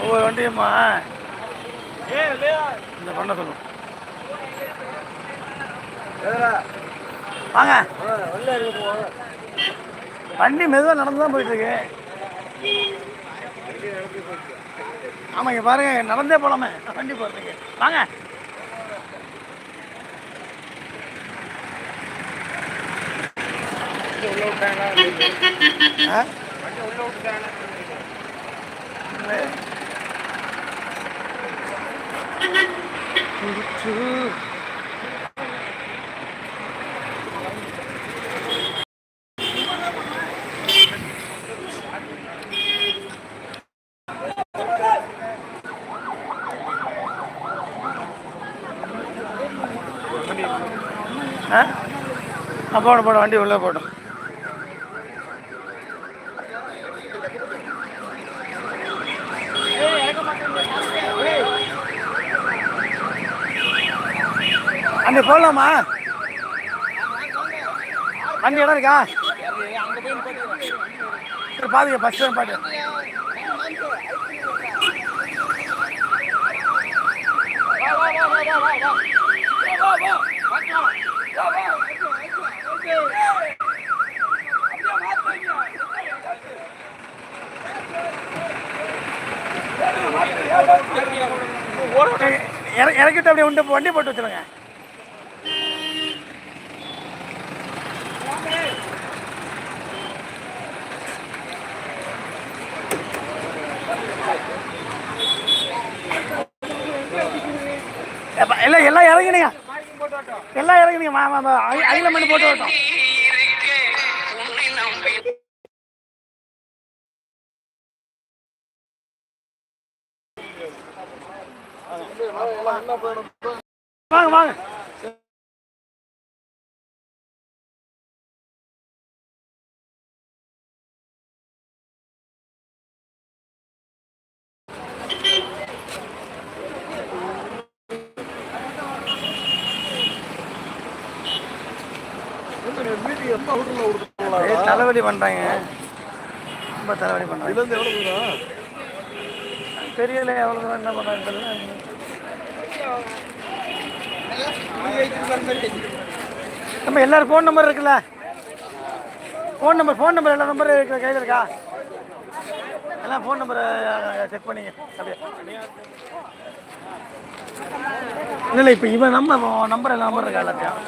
ஒவ்வொரு வண்டியுமா இந்த பண்ண சொல்லும் வாங்க. வண்டி மெதுவாக நடந்து தான் போயிட்டு இருக்கு ஆமாங்க பாருங்க நடந்தே போலாமே. வண்டி போகிறதுக்கு வாங்க. ஆ? ஆ? போட போடும் வண்டி உள்ளே போட்டோம் அங்கே போடலாமா வண்டி இடம் இருக்கா? சரி பாருங்க பஸ் பாட்டு இறக்கிட்டு அப்படியே உண்டு வண்டி போட்டு வச்சுருங்க. எப்ப- எல்லாம் எல்லாம் இறங்கினீங்க. எல்லாம் இறங்கினீங்க அகில மண்ணு போட்டு வரட்டும். வாங்க வாங்க. தலைவலி பண்றாங்க. ரொம்ப தலைவலி பண்றாங்க. தெரியல எவ்வளவு என்ன பண்றாங்க நம்ம எல்லாரும் ஃபோன் நம்பர் இருக்குல்ல? ஃபோன் நம்பர் ஃபோன் நம்பர் எல்லா நம்பரும் இருக்கிற கையில் இருக்கா? எல்லாம் ஃபோன் நம்பரை செக் பண்ணிங்க அப்படியே. இல்லை இல்லை இப்போ இவன் நம்ம நம்பர் எல்லா நம்பர் இருக்கா எல்லாத்தையும்?